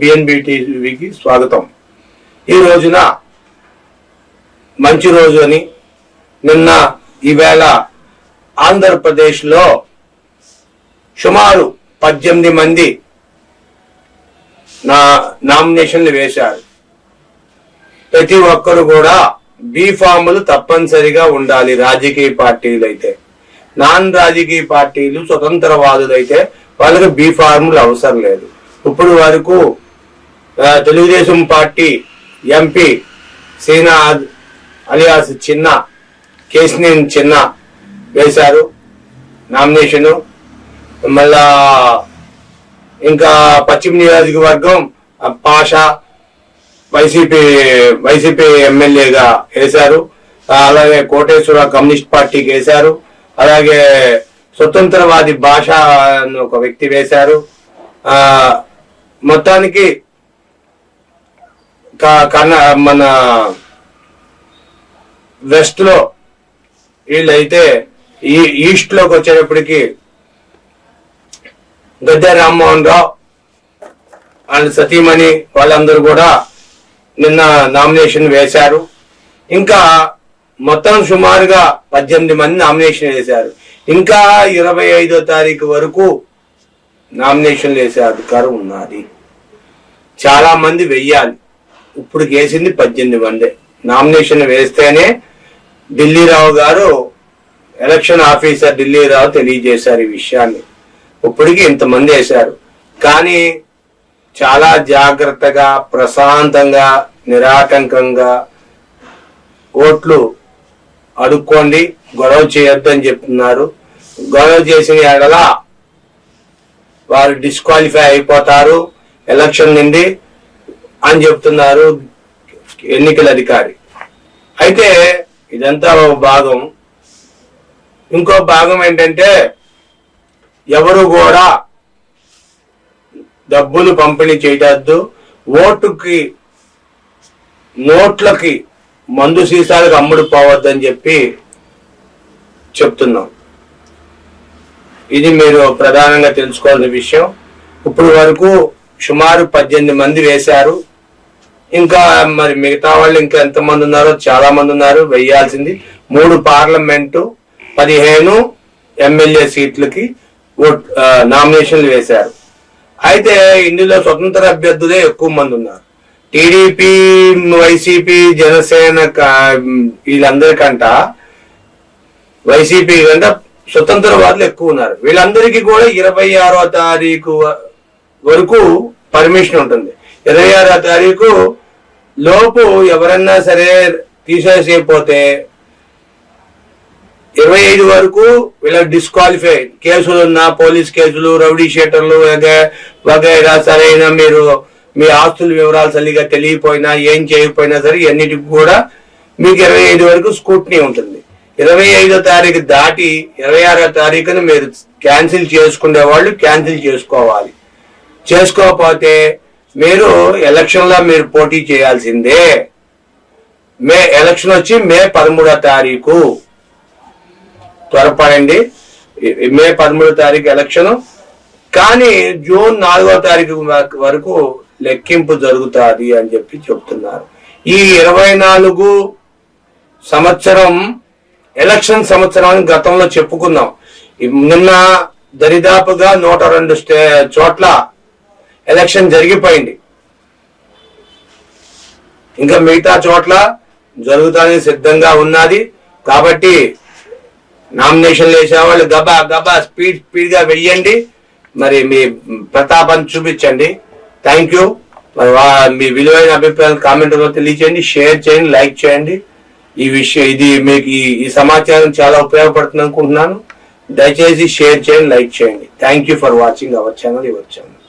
BNB టీవీకి స్వాగతం. ఈ రోజున మంచి రోజు అని నిన్న ఈవేళ ఆంధ్రప్రదేశ్లో సుమారు పద్దెనిమిది మంది నా నామినేషన్లు వేశారు. ప్రతి ఒక్కరు కూడా బీ ఫార్ములు తప్పనిసరిగా ఉండాలి రాజకీయ పార్టీలు అయితే నాన్ రాజకీయ పార్టీలు స్వతంత్రవాదులు అయితే వాళ్ళకి బీఫార్ములు అవసరం లేదు. ఇప్పుడు వరకు Telugudesam party MP Srinath alias Chinna Kesineni Chinna వేశారు నామినేషను. మళ్ళా ఇంకా పశ్చిమ నియోజకవర్గం పాషా వైసీపీ వైసీపీ ఎమ్మెల్యేగా వేశారు అలాగే కోటేశ్వర కమ్యూనిస్ట్ పార్టీకి వేశారు అలాగే స్వతంత్రవాది భాష అని ఒక వ్యక్తి వేశారు. మొత్తానికి కన్న మన వెస్ట్లో వీళ్ళైతే ఈ ఈస్ట్లోకి వచ్చేటప్పటికి గద్దె రామ్మోహన్ రావు అండ్ సతీమణి వాళ్ళందరూ కూడా నిన్న నామినేషన్ వేశారు. ఇంకా మొత్తం సుమారుగా పద్దెనిమిది మంది నామినేషన్ వేశారు. ఇంకా ఇరవై ఐదో తారీఖు వరకు నామినేషన్లు వేసే అధికారం ఉన్నది. చాలా మంది వెయ్యాలి. ఇప్పుడు వేసింది పద్దెనిమిది మంది. నామినేషన్ వేస్తేనే ఢిల్లీరావు గారు ఎలక్షన్ ఆఫీసర్ ఢిల్లీరావు తెలియజేశారు ఈ విషయాన్ని. ఇప్పటికి ఇంతమంది వేశారు. కానీ చాలా జాగ్రత్తగా ప్రశాంతంగా నిరాటంకంగా ఓట్లు అడుక్కోండి గొడవ చేయొద్దు అని చెప్తున్నారు. గొడవ చేసిన ఎడల వారు డిస్క్వాలిఫై అయిపోతారు ఎలక్షన్ నుండి అని చెప్తున్నారు ఎన్నికల అధికారి. అయితే ఇదంతా ఒక భాగం. ఇంకో భాగం ఏంటంటే ఎవరు కూడా డబ్బులు పంపిణీ చేయవద్దు ఓటుకి నోట్లకి మందు సీసాలకు అమ్ముడు పోవద్దని చెప్పి చెప్తున్నాం. ఇది మీరు ప్రధానంగా తెలుసుకోవాల్సిన విషయం. ఇప్పుడు వరకు సుమారు పద్దెనిమిది మంది వేశారు. ఇంకా మరి మిగతా వాళ్ళు ఇంకా ఎంతమంది ఉన్నారో చాలా మంది ఉన్నారు వేయాల్సింది మూడు పార్లమెంటు పదిహేను ఎమ్మెల్యే సీట్లకి ఓట్ నామినేషన్లు వేశారు. అయితే ఇందులో స్వతంత్ర అభ్యర్థులే ఎక్కువ మంది ఉన్నారు. టీడీపీ వైసీపీ జనసేన వీళ్ళందరికంట వైసీపీ కంట స్వతంత్రవాదులు ఎక్కువ ఉన్నారు. వీళ్ళందరికీ కూడా ఇరవై ఆరో తారీఖు వ- వరకు పర్మిషన్ ఉంటుంది. ఇరవై ఆరో తారీఖు లోపు ఎవరన్నా సరే తీసేసేపోతే ఇరవై ఐదు వరకు వీళ్ళకి డిస్క్వాలిఫై కేసులు ఉన్న పోలీస్ కేసులు రౌడీ షీటర్లు వగైరా సరైన మీరు మీ ఆస్తుల వివరాలు సరిగా తెలియపోయినా ఏం చేయకపోయినా సరే ఇవన్నిటికి కూడా మీకు ఇరవై ఐదు వరకు స్కూట్నీ ఉంటుంది. ఇరవై ఐదో తారీఖు దాటి ఇరవై ఆరో తారీఖున మీరు క్యాన్సిల్ చేసుకునే వాళ్ళు క్యాన్సిల్ చేసుకోవాలి. చేసుకోకపోతే మీరు ఎలక్షన్లో మీరు పోటీ చేయాల్సిందే. మే ఎలక్షన్ వచ్చి మే పదమూడో తారీఖు. త్వరపడండి. మే పదమూడో తారీఖు ఎలక్షన్. కానీ జూన్ నాలుగో తారీఖు వరకు లెక్కింపు జరుగుతుంది అని చెప్పి చెప్తున్నారు. ఈ ఇరవై నాలుగు సంవత్సరం ఎలక్షన్ సంవత్సరం అని గతంలో చెప్పుకున్నాం. నిన్న దరిదాపుగా నూట రెండు స్టే చోట్ల ఎలక్షన్ జరిగిపోయింది. ఇంకా మిగతా చోట్ల జరుగుతానికి సిద్ధంగా ఉన్నది. కాబట్టి నామినేషన్లు వేసేవాళ్ళు గబా గబా స్పీడ్ స్పీడ్గా వెయ్యండి మరి మీ ప్రతాపాన్ని చూపించండి. థ్యాంక్ యూ మరి వా- మీ విలువైన అభిప్రాయాలు కామెంట్లో తెలియచేయండి. షేర్ చేయండి లైక్ చేయండి. ఈ విషయం ఇది మీకు ఈ- ఈ సమాచారం చాలా ఉపయోగపడుతుంది అనుకుంటున్నాను దయచేసి షేర్ చేయండి లైక్ చేయండి. Thank you for watching our channel your channel